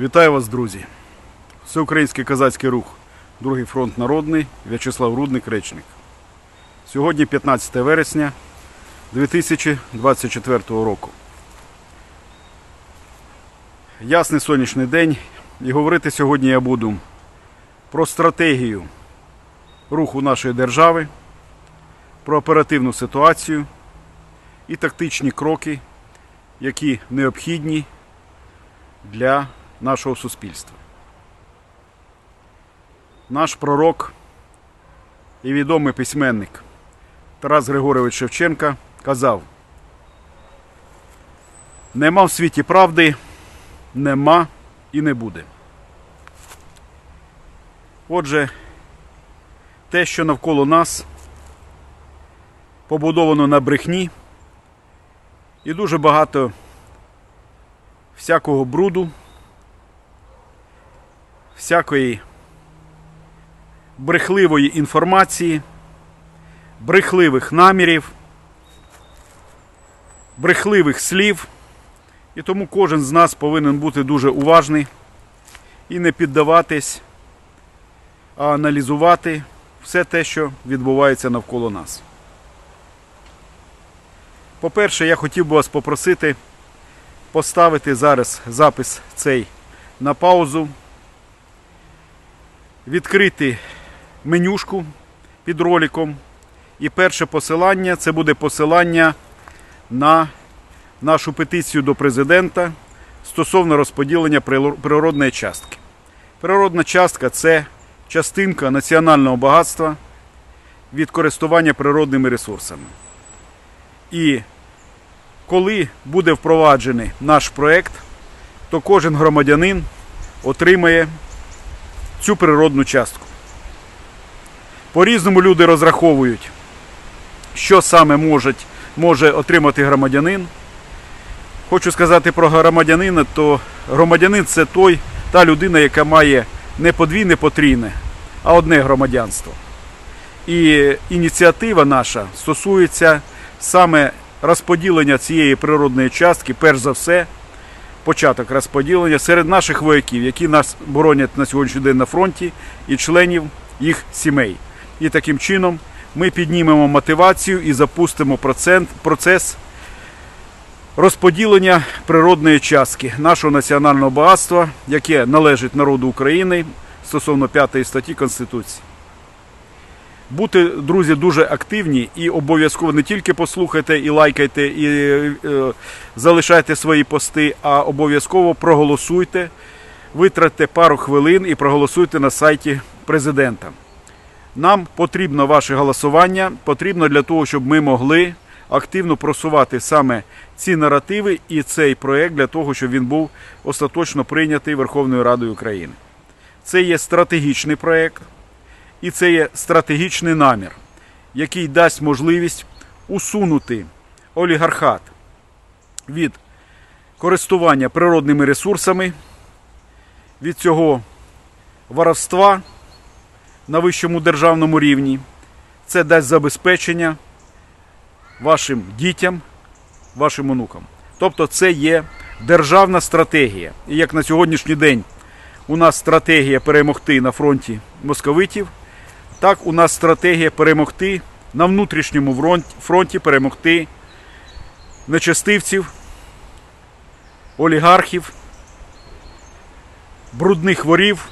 Вітаю вас, друзі! Всеукраїнський козацький рух, Другий фронт народний, В'ячеслав Рудник, речник. Сьогодні 15 вересня 2024 року. Ясний сонячний день. І говорити сьогодні я буду про стратегію руху нашої держави, про оперативну ситуацію і тактичні кроки, які необхідні для нашого суспільства. Наш пророк і відомий письменник Тарас Григорович Шевченка казав: Нема в світі правди, нема і не буде. Отже, те, що навколо нас побудовано на брехні, і дуже багато всякого бруду, всякої брехливої інформації, брехливих намірів, брехливих слів. І тому кожен з нас повинен бути дуже уважний і не піддаватись, а аналізувати все те, що відбувається навколо нас. По-перше, я хотів би вас попросити поставити зараз запис цей на паузу, відкрити менюшку під роликом. І перше посилання це буде посилання на нашу петицію до президента стосовно розподілення природної частки. Природна частка це частинка національного багатства від користування природними ресурсами. І коли буде впроваджений наш проект, то кожен громадянин отримає цю природну частку. По-різному люди розраховують, що саме можуть, може отримати громадянин. Хочу сказати про громадянина, то громадянин це той, та людина, яка має не подвійне потрійне, а одне громадянство. І ініціатива наша стосується саме розподілення цієї природної частки, перш за все, початок розподілення серед наших вояків, які нас боронять на сьогоднішній день на фронті, і членів їх сімей. І таким чином ми піднімемо мотивацію і запустимо процес розподілення природної частки нашого національного багатства, яке належить народу України стосовно 5 статті Конституції. Бути, друзі, дуже активні і обов'язково не тільки послухайте і лайкайте, і е, залишайте свої пости, а обов'язково проголосуйте, витратьте пару хвилин і проголосуйте на сайті президента. Нам потрібно ваше голосування, потрібно для того, щоб ми могли активно просувати саме ці наративи і цей проект для того, щоб він був остаточно прийнятий Верховною Радою України. Це є стратегічний проект. І це є стратегічний намір, який дасть можливість усунути олігархат від користування природними ресурсами, від цього воровства на вищому державному рівні. Це дасть забезпечення вашим дітям, вашим онукам. Тобто це є державна стратегія. І як на сьогоднішній день у нас стратегія перемогти на фронті московитів. Так, у нас стратегія перемогти на внутрішньому фронті, перемогти нечестивців, олігархів, брудних ворів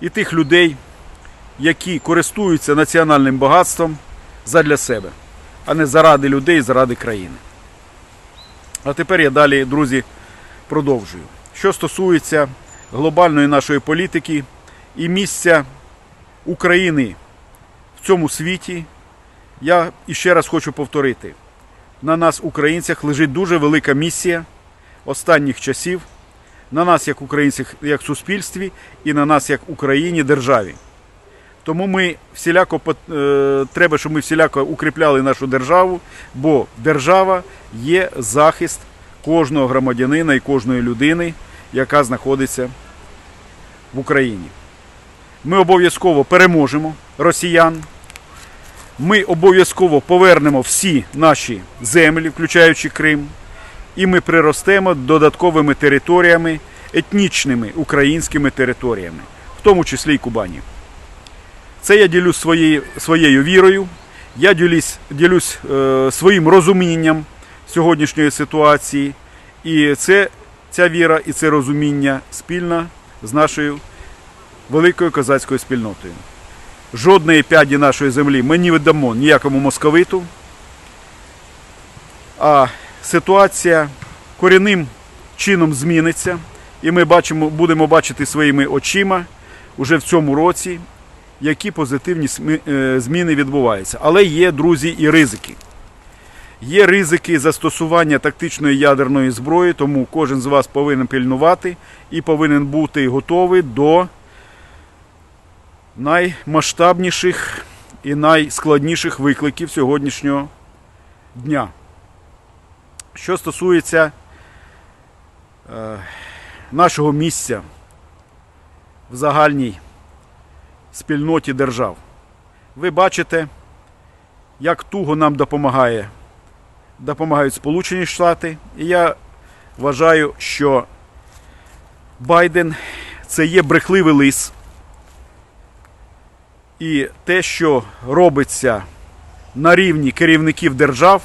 і тих людей, які користуються національним багатством задля себе, а не заради людей, заради країни. А тепер я далі, друзі, продовжую. Що стосується глобальної нашої політики і місця України в цьому світі, я іще раз хочу повторити: на нас, українцях, лежить дуже велика місія останніх часів, на нас, як українцях, як суспільстві, і на нас, як Україні, державі. Тому ми всіляко е, треба, щоб ми всіляко укріпляли нашу державу, бо держава є захист кожного громадянина і кожної людини, яка знаходиться в Україні. Ми обов'язково переможемо росіян. Ми обов'язково повернемо всі наші землі, включаючи Крим. і ми приростемо додатковими територіями, етнічними українськими територіями, в тому числі й Кубані. Це я ділюсь своєю, своєю вірою, я ділюсь, ділюсь е, своїм розумінням сьогоднішньої ситуації. І це, ця віра і це розуміння спільна з нашою великою козацькою спільнотою. Жодної п'яді нашої землі ми не віддамо ніякому московиту. А ситуація корінним чином зміниться, і ми бачимо, будемо бачити своїми очима уже в цьому році, які позитивні е, зміни відбуваються. Але є, друзі, і ризики. Є ризики застосування тактичної ядерної зброї, тому кожен з вас повинен пильнувати і повинен бути готовий до наймасштабніших і найскладніших викликів сьогоднішнього дня. Що стосується е, нашого місця в загальній спільноті держав, ви бачите, як туго нам допомагає, допомагають Сполучені Штати. І я вважаю, що Байден це є брехливий лис. І те, що робиться на рівні керівників держав,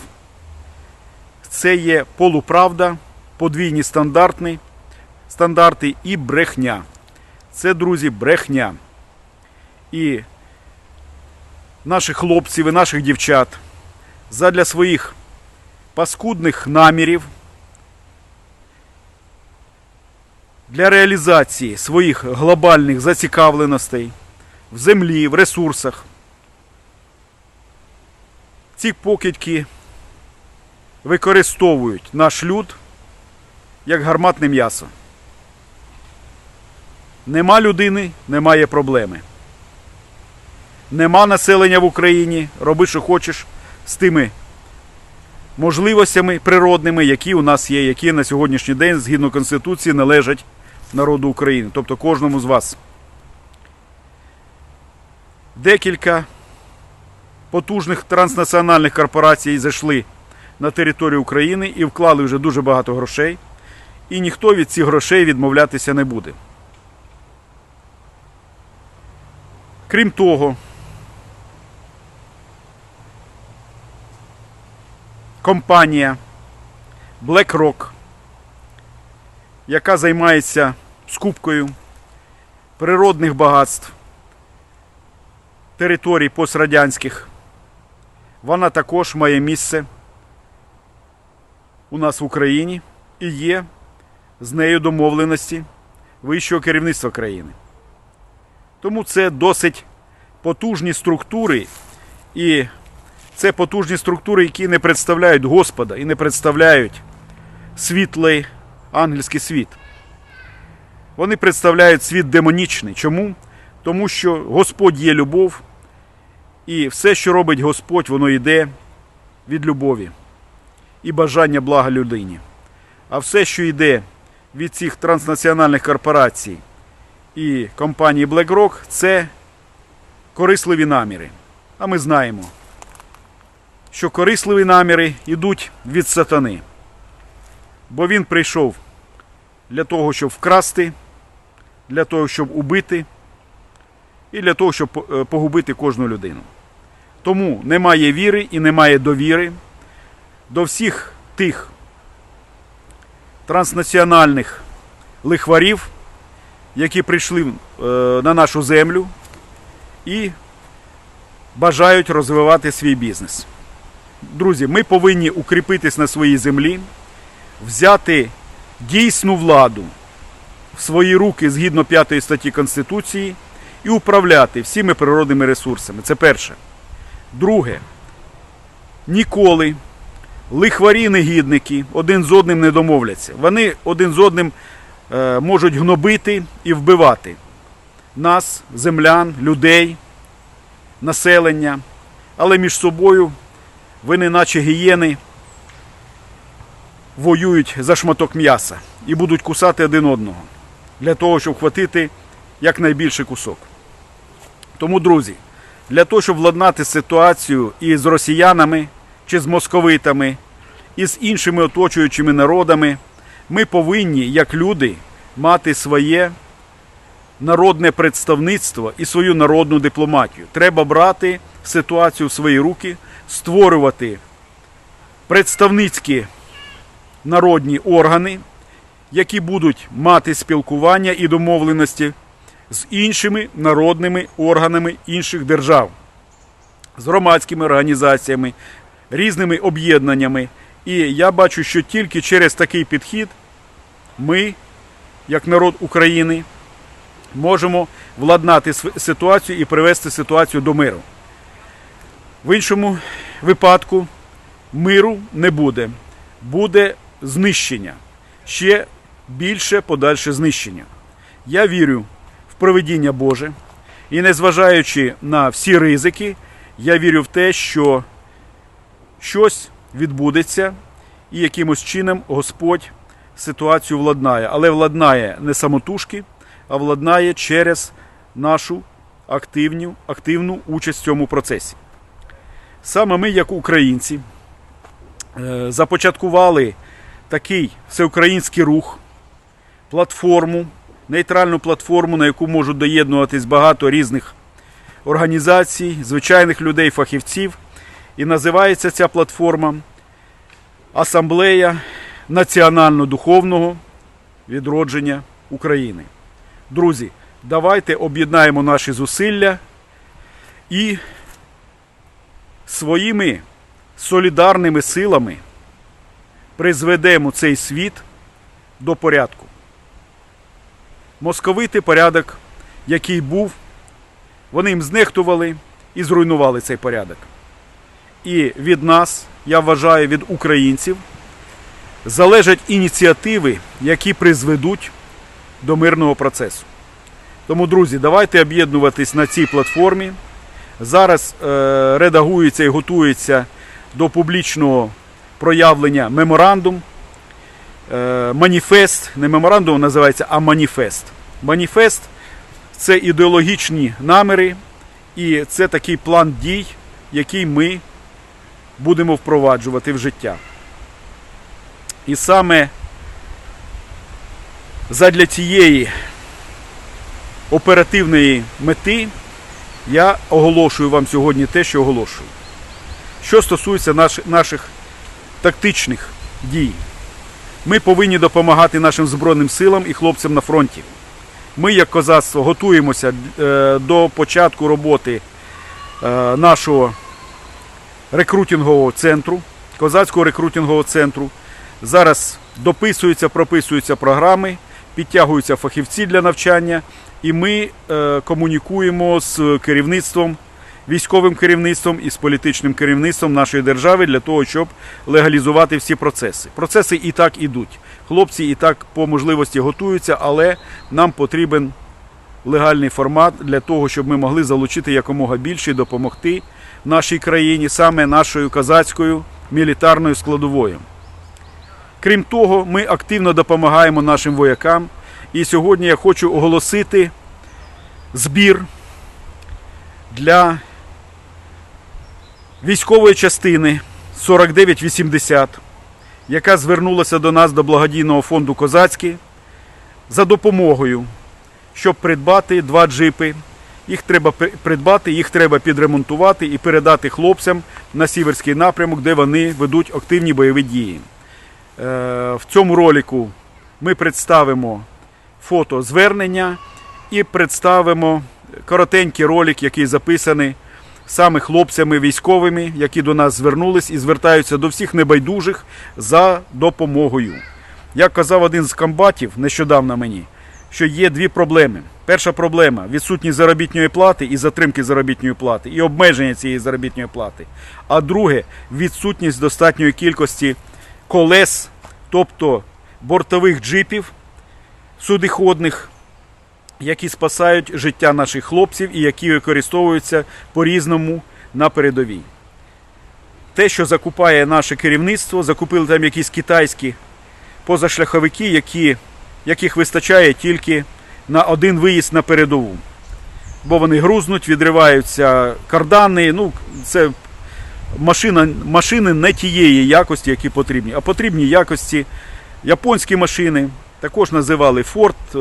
це є полуправда, подвійні стандарти, стандарти і брехня. Це, друзі, брехня. І наших хлопців і наших дівчат задля своїх паскудних намірів для реалізації своїх глобальних зацікавленостей в землі, в ресурсах. Ці покидьки використовують наш люд як гарматне м'ясо. Нема людини, немає проблеми. Нема населення в Україні, роби, що хочеш з тими можливостями природними, які у нас є, які на сьогоднішній день, згідно Конституції, належать народу України, тобто кожному з вас. Декілька потужних транснаціональних корпорацій зайшли на територію України і вклали вже дуже багато грошей, і ніхто від цих грошей відмовлятися не буде. Крім того, компанія BlackRock, яка займається скупкою природних багатств територій пострадянських, вона також має місце у нас в Україні і є з нею домовленості вищого керівництва країни. Тому це досить потужні структури, і це потужні структури, які не представляють Господа і не представляють світлий ангельський світ. Вони представляють світ демонічний. Чому? Тому що Господь є любов, і все, що робить Господь, воно йде від любові і бажання блага людині. А все, що йде від цих транснаціональних корпорацій і компанії BlackRock, це корисливі наміри. А ми знаємо, що корисливі наміри йдуть від сатани. Бо він прийшов для того, щоб вкрасти, для того, щоб убити і для того, щоб е, погубити кожну людину. Тому немає віри і немає довіри до всіх тих транснаціональних лихварів, які прийшли е, на нашу землю і бажають розвивати свій бізнес. Друзі, ми повинні укріпитись на своїй землі, взяти дійсну владу в свої руки згідно 5 статті Конституції і управляти всіми природними ресурсами. Це перше. Друге, ніколи лихварі негідники один з одним не домовляться. Вони один з одним е, можуть гнобити і вбивати нас, землян, людей, населення, але між собою вони, наче гієни, воюють за шматок м'яса і будуть кусати один одного для того, щоб хватити якнайбільший кусок. Тому, друзі, для того, щоб владнати ситуацію і з росіянами, чи з московитами, і з іншими оточуючими народами, ми повинні, як люди, мати своє народне представництво і свою народну дипломатію. Треба брати ситуацію в свої руки, створювати представницькі народні органи, які будуть мати спілкування і домовленості з іншими народними органами інших держав, з громадськими організаціями, різними об'єднаннями. І я бачу, що тільки через такий підхід ми, як народ України, можемо владнати ситуацію і привести ситуацію до миру. В іншому випадку миру не буде. Буде знищення. Ще більше подальше знищення. Я вірю в проведіння Боже. І незважаючи на всі ризики, я вірю в те, що щось відбудеться і якимось чином Господь ситуацію владнає. Але владнає не самотужки, а владнає через нашу активну, активну участь в цьому процесі. Саме ми, як українці, е, започаткували такий всеукраїнський рух, платформу, нейтральну платформу, на яку можуть доєднуватись багато різних організацій, звичайних людей, фахівців. І називається ця платформа Асамблея національно-духовного відродження України. Друзі, давайте об'єднаємо наші зусилля і своїми солідарними силами призведемо цей світ до порядку. Московити порядок, який був, вони їм знехтували і зруйнували цей порядок. І від нас, я вважаю, від українців, залежать ініціативи, які призведуть до мирного процесу. Тому, друзі, давайте об'єднуватись на цій платформі. Зараз е, редагується і готується до публічного проявлення меморандум. Е, маніфест, не меморандум називається, а маніфест. Маніфест це ідеологічні наміри, і це такий план дій, який ми будемо впроваджувати в життя. І саме задля цієї оперативної мети я оголошую вам сьогодні те, що оголошую. Що стосується наш, наших тактичних дій, ми повинні допомагати нашим Збройним силам і хлопцям на фронті. Ми, як козацтво, готуємося е, до початку роботи е, нашого рекрутингового центру, козацького рекрутингового центру. Зараз дописуються, прописуються програми, підтягуються фахівці для навчання, і ми е, комунікуємо з керівництвом, військовим керівництвом і з політичним керівництвом нашої держави для того, щоб легалізувати всі процеси. Процеси і так ідуть. Хлопці і так по можливості готуються, але нам потрібен легальний формат для того, щоб ми могли залучити якомога більше і допомогти нашій країні, саме нашою козацькою мілітарною складовою. Крім того, ми активно допомагаємо нашим воякам. І сьогодні я хочу оголосити збір для військової частини 4980, яка звернулася до нас до благодійного фонду Козацький за допомогою, щоб придбати два джипи. Їх треба придбати, їх треба підремонтувати і передати хлопцям на сіверський напрямок, де вони ведуть активні бойові дії. Е, В цьому ролику ми представимо фото звернення і представимо коротенький ролик, який записаний саме хлопцями військовими, які до нас звернулись і звертаються до всіх небайдужих за допомогою. Як казав один з комбатів нещодавно мені, що є дві проблеми. Перша проблема відсутність заробітної плати і затримки заробітної плати, і обмеження цієї заробітної плати. А друге відсутність достатньої кількості колес, тобто бортових джипів судиходних, які спасають життя наших хлопців і які використовуються по-різному на передовій. Те, що закупає наше керівництво, закупили там якісь китайські позашляховики, які, яких вистачає тільки на один виїзд на передову. Бо вони грузнуть, відриваються кардани. Ну, це машина, машини не тієї якості, які потрібні, а потрібні якості японські машини, також називали Ford, е,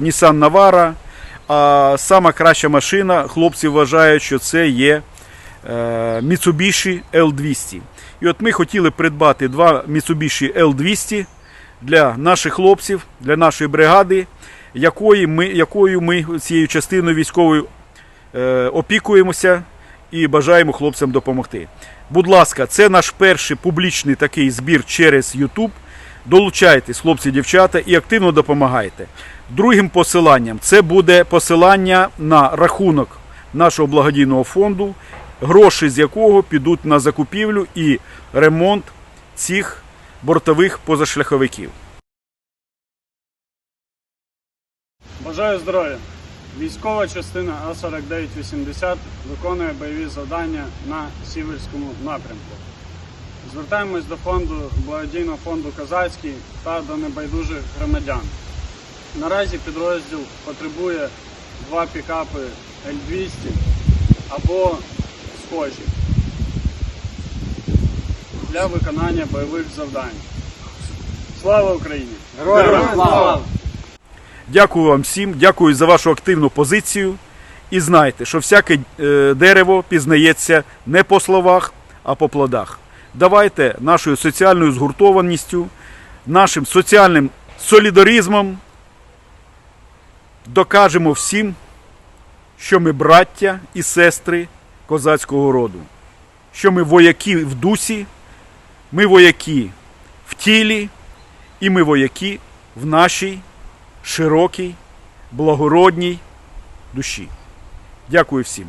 Nissan Navara. А сама краща машина, хлопці вважають, що це є е, Mitsubishi L200. І от ми хотіли придбати два Mitsubishi L200 для наших хлопців, для нашої бригади, якої ми, якою ми цією частиною військовою е, опікуємося і бажаємо хлопцям допомогти. Будь ласка, це наш перший публічний такий збір через YouTube. Долучайтесь, хлопці, дівчата, і активно допомагайте. Другим посиланням це буде посилання на рахунок нашого благодійного фонду, гроші з якого підуть на закупівлю і ремонт цих бортових позашляховиків. Бажаю здоров'я! Військова частина А4980 виконує бойові завдання на Сіверському напрямку. Звертаємось до фонду благодійного фонду Казацький та до небайдужих громадян. Наразі підрозділ потребує два пікапи L200 або схожі для виконання бойових завдань. Слава Україні! Героям слава! Дякую вам всім, дякую за вашу активну позицію. І знайте, що всяке е, дерево пізнається не по словах, а по плодах. Давайте нашою соціальною згуртованістю, нашим соціальним солідаризмом докажемо всім, що ми браття і сестри козацького роду, що ми вояки в дусі, ми вояки в тілі, і ми вояки в нашій широкій, благородній душі. Дякую всім.